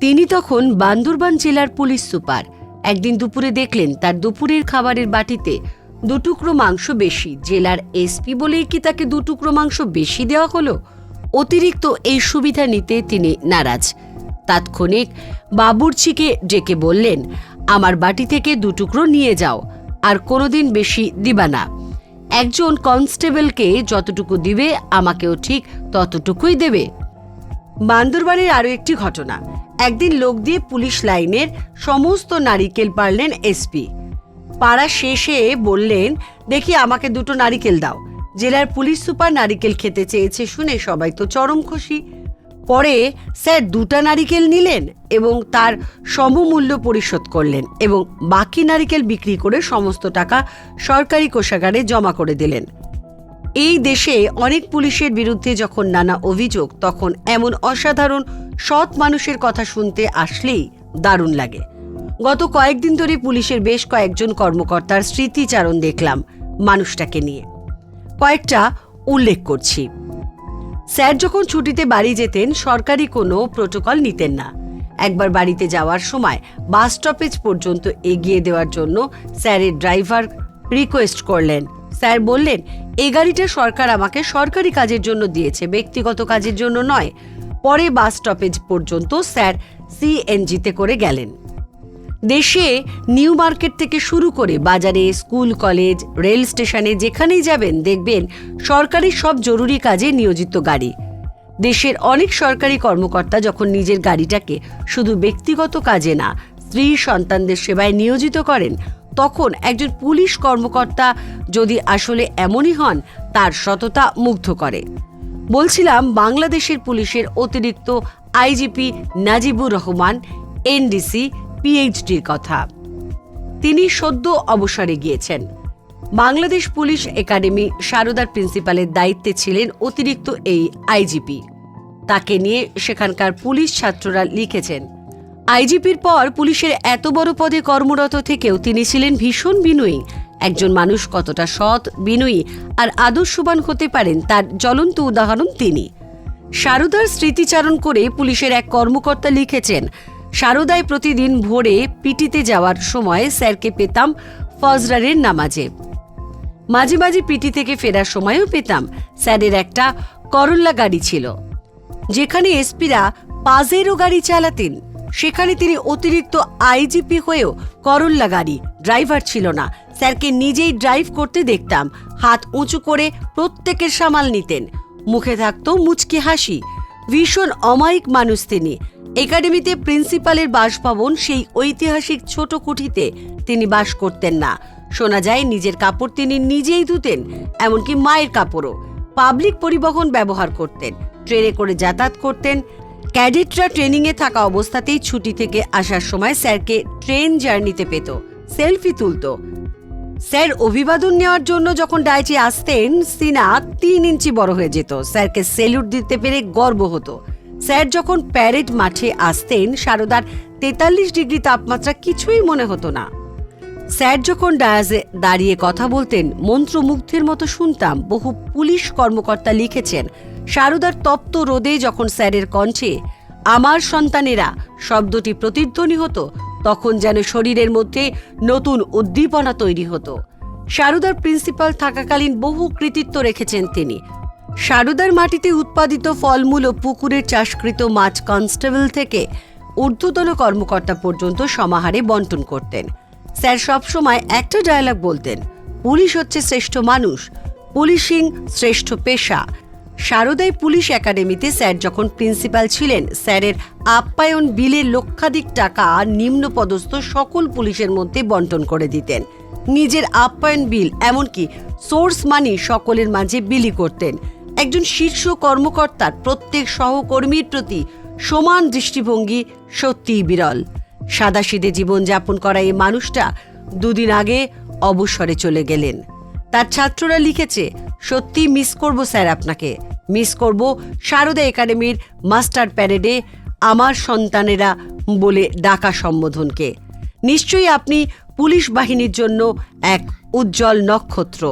তিনি তখন বান্দরবান জেলার পুলিশ সুপার। একদিন দুপুরে দেখলেন তার দুপুরের খাবারের বাটিতে দুটুকরো মাংস বেশি। জেলার এসপি বলেই কি তাকে দুটুকরো মাংস বেশি দেওয়া হলো? অতিরিক্ত এই সুবিধা নিতে তিনি নারাজ। তাৎক্ষণিক বাবুর্চিকে ডেকে বললেন, আমার বাটি থেকে দুটুকরো নিয়ে যাও, আর কোনোদিন বেশি দিবা না। একজন কনস্টেবলকে যতটুকু দিবে, আমাকেও ঠিক ততটুকুই দেবে। বান্দরবানের আরও একটি ঘটনা। একদিন লোক দিয়ে পুলিশ লাইনের সমস্ত নারিকেল পারলেন এসপি পাড়া শেষে বললেন, দেখি আমাকে দুটো নারিকেল দাও। জেলার পুলিশ সুপার নারিকেল খেতে চেয়েছে শুনে সবাই তো চরম খুশি। পরে স্যার দুটা নারিকেল নিলেন এবং তার সমমূল্য পরিশোধ করলেন এবং বাকি নারিকেল বিক্রি করে সমস্ত টাকা সরকারি কোষাগারে জমা করে দিলেন। এই দেশে অনেক পুলিশের বিরুদ্ধে যখন নানা অভিযোগ, তখন এমন অসাধারণ সৎ মানুষের কথা শুনতে আসলেই দারুণ লাগে। গত কয়েকদিন ধরে পুলিশের বেশ কয়েকজন কর্মকর্তার স্মৃতিচারণ দেখলাম মানুষটাকে নিয়ে। কয়েকটা উল্লেখ করছি। স্যার যখন ছুটিতে বাড়ি যেতেন, সরকারি কোনো প্রোটোকল নিতেন না। একবার বাড়িতে যাওয়ার সময় বাস স্টপেজ পর্যন্ত এগিয়ে দেওয়ার জন্য স্যারের ড্রাইভার রিকোয়েস্ট করলেন। স্যার বললেন এই গাড়িটা সরকার আমাকে সরকারি কাজের জন্য দিয়েছে, ব্যক্তিগত কাজের জন্য নয়। পরে বাস স্টপেজ পর্যন্ত স্যার সিএনজিতে করে গেলেন। দেশে নিউ মার্কেট থেকে শুরু করে বাজারে, স্কুল, কলেজ, রেল স্টেশনে যেখানেই যাবেন, দেখবেন সরকারি সব জরুরি কাজে নিয়োজিত গাড়ি। দেশের অনেক সরকারি কর্মকর্তা যখন নিজের গাড়িটাকে শুধু ব্যক্তিগত কাজে না স্ত্রী সন্তানদের সেবায় নিয়োজিত করেন তখন একজন পুলিশ কর্মকর্তা যদি আসলে এমনই হন, তার সততা মুগ্ধ করে। বলছিলাম, বাংলাদেশের পুলিশের অতিরিক্ত আইজিপি নাজিবুর রহমান, এনডিসি, পিএইচডির কথা। তিনি সদ্য অবসরে গিয়েছেন। বাংলাদেশ পুলিশ একাডেমি সারদার প্রিন্সিপালের দায়িত্বে ছিলেন অতিরিক্ত এই আইজিপি। তাকে নিয়ে সেখানকার পুলিশ ছাত্ররা লিখেছেন আইজিপির পর পুলিশের এত বড় পদে কর্মরত থেকেও তিনি ছিলেন ভীষণ বিনয়ী। একজন মানুষ কতটা সৎ, বিনয়ী আর আদর্শবান হতে পারেন তার জ্বলন্ত উদাহরণ তিনি। সারদার স্মৃতিচারণ করে পুলিশের এক কর্মকর্তা লিখেছেন, সারদায় প্রতিদিন ভোরে পিটিতে যাওয়ার সময় স্যারকে পেতাম ফজরারের নামাজে। মাঝে মাঝে পিটি থেকে ফেরার সময়ও পেতাম। স্যারের একটা করল্লা গাড়ি ছিল। যেখানে এসপিরা পাজেরও গাড়ি চালাতেন। সেখানে তিনি অতিরিক্ত আইজিপি হয়েও করল্লা গাড়ি, ড্রাইভার ছিল না। স্যারকে নিজেই ড্রাইভ করতে দেখতাম। হাত উঁচু করে প্রত্যেকের সামাল নিতেন। মুখে থাকত মুচকি হাসি। ভীষণ অমায়িক মানুষ তিনি। একাডেমিতে প্রিন্সিপালের বাসভবন সেই ঐতিহাসিক ছোট কুঠিতে তিনি বাস করতেন না। শোনা যায়, নিজের কাপড় তিনি নিজেই ধুতেন, এমনকি মায়ের কাপড়ও। পাবলিক পরিবহন ব্যবহার করতেন। ট্রেনে করে যাতায়াত করতেন ক্যাডেটরা ট্রেনিংয়ে থাকা অবস্থাতেই ছুটি থেকে আসার সময় স্যারকে ট্রেন জার্নিতে পেত, সেলফি তুলতো। স্যার অভিবাদন নেওয়ার জন্য যখন ডাইচে আসতেন, সিনা তিন ইঞ্চি বড় হয়ে যেত। স্যারকে সেলুট দিতে পেরে গর্ব হতো। স্যার যখন প্যারেড মাঠে আসতেন, সারদার তেতাল্লিশ ডিগ্রি তাপমাত্রা কিছুই মনে হতো না। স্যার যখন ডায়াজে দাঁড়িয়ে কথা বলতেন, মন্ত্রমুগ্ধের মতো শুনতাম, বহু পুলিশ কর্মকর্তা লিখেছেন সারদার তপ্ত রোদে যখন স্যারের কণ্ঠে, আমার সন্তানেরা শব্দটি প্রতিধ্বনি হতো, তখন যেন শরীরের মধ্যে নতুন উদ্দীপনা তৈরি হতো। সারদার প্রিন্সিপাল থাকাকালীন বহু কৃতিত্ব রেখেছেন তিনি। সারদার মাটিতে উৎপাদিত ফলমূল ও পুকুরের চাষকৃত মাছ কনস্টেবল থেকে ঊর্ধ্বতন কর্মকর্তা পর্যন্ত সমাহারে বন্টন করতেন। স্যার সবসময় একটা ডায়লগ বলতেন, পুলিশ হচ্ছে শ্রেষ্ঠ মানুষ, পুলিশিং শ্রেষ্ঠ পেশা শারদাই পুলিশ একাডেমিতে স্যার যখন প্রিন্সিপাল ছিলেন, স্যারের আপ্যায়ন বিলে লক্ষাধিক টাকা নিম্নপদস্থ সকল পুলিশের মধ্যে বন্টন করে দিতেন। নিজের আপ্যায়ন বিল, এমনকি সোর্স মানি সকলের মাঝে বিলি করতেন। একজন শীর্ষ কর্মকর্তার প্রত্যেক সহকর্মীর প্রতি সমান দৃষ্টিভঙ্গি সত্যিই বিরল। সাদাসিদে জীবনযাপন করা এই মানুষটা দুদিন আগে অবসরে চলে গেলেন। তার ছাত্ররা লিখেছে, সত্যি মিস করব স্যার আপনাকে। মিস করব শারদা একাডেমির মাস্টার প্যারেডে আমার সন্তানেরা বলে ডাকা সম্বোধনকে। নিশ্চয়ই আপনি পুলিশ বাহিনীর জন্য এক উজ্জ্বল নক্ষত্র।